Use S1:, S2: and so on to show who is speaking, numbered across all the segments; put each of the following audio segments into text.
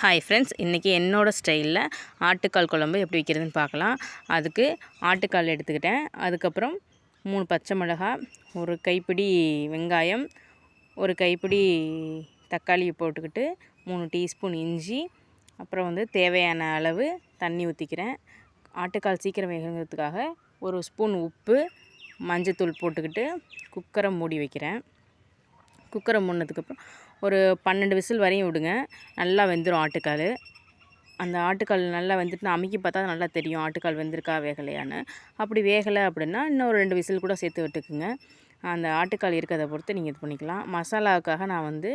S1: Hi friends இன்றைக்கி என்னோடய ஸ்டைலில் ஆட்டுக்கால் குழம்பு எப்படி வைக்கிறதுன்னு பார்க்கலாம். அதுக்கு ஆட்டுக்கால் எடுத்துக்கிட்டேன். அதுக்கப்புறம் மூணு பச்சை மிளகா ஒரு கைப்பிடி வெங்காயம் ஒரு கைப்பிடி தக்காளி போட்டுக்கிட்டு மூணு டீஸ்பூன் இஞ்சி அப்புறம் வந்து தேவையான அளவு தண்ணி ஊற்றிக்கிறேன் ஆட்டுக்கால் சீக்கிரம் வேகிறதுக்காக ஒரு ஸ்பூன் உப்பு மஞ்சத்தூள் போட்டுக்கிட்டு குக்கரை மூடி வைக்கிறேன். குக்கரை மூடினதுக்கப்புறம் ஒரு பன்னெண்டு விசில் வரையும் விடுங்க. நல்லா வெந்துடும் ஆட்டுக்கால். அந்த ஆட்டுக்கால் நல்லா வந்துட்டு நான் அமுக்கி பார்த்தா நல்லா தெரியும் ஆட்டுக்கால் வெந்திருக்கா வேகலையான்னு. அப்படி வேகலை அப்படின்னா இன்னும் ஒரு ரெண்டு விசில் கூட சேர்த்து விட்டுக்குங்க. அந்த ஆட்டுக்கால் இருக்கிறத பொறுத்து நீங்கள் இது பண்ணிக்கலாம். மசாலாவுக்காக நான் வந்து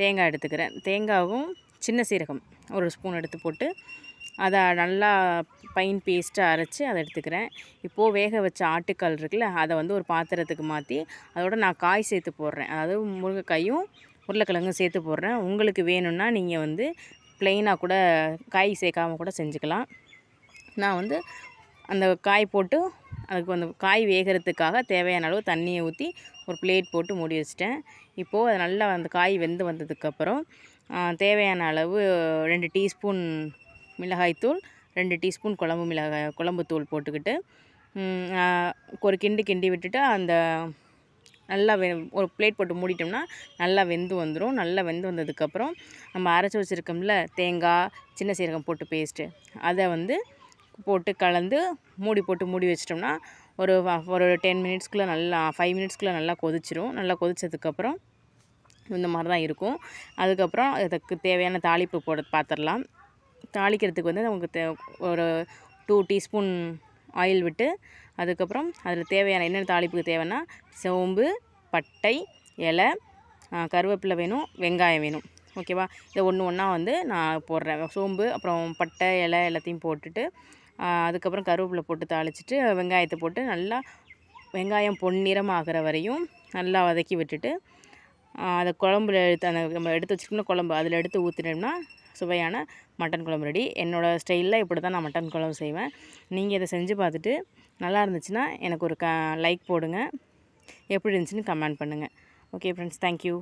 S1: தேங்காய் எடுத்துக்கிறேன். தேங்காவும் சின்ன சீரகம் ஒரு ஸ்பூன் எடுத்து போட்டு அதை நல்லா பைன் பேஸ்ட்டாக அரைச்சி அதை எடுத்துக்கிறேன். இப்போது வேக வச்ச ஆட்டுக்கால் இருக்குல்ல அதை வந்து ஒரு பாத்திரத்துக்கு மாற்றி அதோட நான் காய் சேர்த்து போடுறேன். அதாவது முருங்கைக்காயும் உருளைக்கிழங்கும் சேர்த்து போடுறேன். உங்களுக்கு வேணும்னா நீங்கள் வந்து ப்ளெயினாக கூட காய் சேர்க்காமல் கூட செஞ்சுக்கலாம். நான் வந்து அந்த காய் போட்டு அதுக்கு அந்த காய் வேகிறதுக்காக தேவையான அளவு தண்ணியை ஊற்றி ஒரு பிளேட் போட்டு மூடி வச்சிட்டேன். இப்போது அது நல்லா அந்த காய் வெந்து வந்ததுக்கப்புறம் தேவையான அளவு ரெண்டு டீஸ்பூன் மிளகாய்த்தூள் ரெண்டு டீஸ்பூன் குழம்பு மிளகாய் குழம்பு தூள் போட்டுக்கிட்டு ஒரு கிண்டு கிண்டி விட்டுட்டு அந்த நல்லா வெ ஒரு பிளேட் போட்டு மூடிட்டோம்னா நல்லா வெந்து வந்துடும் நல்லா வெந்து வந்ததுக்கப்புறம் நம்ம அரைச்சி வச்சுருக்கோம்ல தேங்காய் சின்ன சீரகம் போட்டு பேஸ்ட்டு அதை வந்து போட்டு கலந்து மூடி போட்டு மூடி வச்சிட்டோம்னா ஒரு ஒரு டென் மினிட்ஸ்க்குள்ளே நல்லா ஃபைவ் மினிட்ஸ்க்குள்ளே நல்லா கொதிச்சிரும். நல்லா கொதிச்சதுக்கப்புறம் இந்த மாதிரி தான் இருக்கும். அதுக்கப்புறம் அதுக்கு தேவையான தாளிப்பு போட பார்த்துடலாம் தாளிக்கிறதுக்கு வந்து நமக்கு தே ஒரு டூ டீஸ்பூன் ஆயில் விட்டு அதுக்கப்புறம் அதில் தேவையான என்னென்ன தாளிப்புக்கு தேவைன்னா சோம்பு பட்டை இலை கருவேப்பிலை வேணும் வெங்காயம் வேணும். ஓகேவா இதை ஒன்று ஒன்றா வந்து நான் போடுறேன். சோம்பு அப்புறம் பட்டை இலை எல்லாத்தையும் போட்டுட்டு அதுக்கப்புறம் கருவேப்பிலை போட்டு தாளிச்சிட்டு வெங்காயத்தை போட்டு நல்லா வெங்காயம் பொன்னிறம் ஆகிற வரையும் நல்லா வதக்கி விட்டுட்டு அதை குழம்புல எடுத்து அந்த நம்ம எடுத்து வச்சுக்கணும் குழம்பு அதில் எடுத்து ஊற்றினோம்னா சுவையான மட்டன் குழம்பு ரெடி. என்னோடய ஸ்டைலில் இப்படி தான் நான் மட்டன் குழம்பு செய்வேன். நீங்கள் இதை செஞ்சு பார்த்துட்டு நல்லா இருந்துச்சுன்னா எனக்கு ஒரு க லைக் போடுங்க. எப்படி இருந்துச்சுன்னு கமெண்ட் பண்ணுங்கள் ஓகே ஃப்ரெண்ட்ஸ் தேங்க்யூ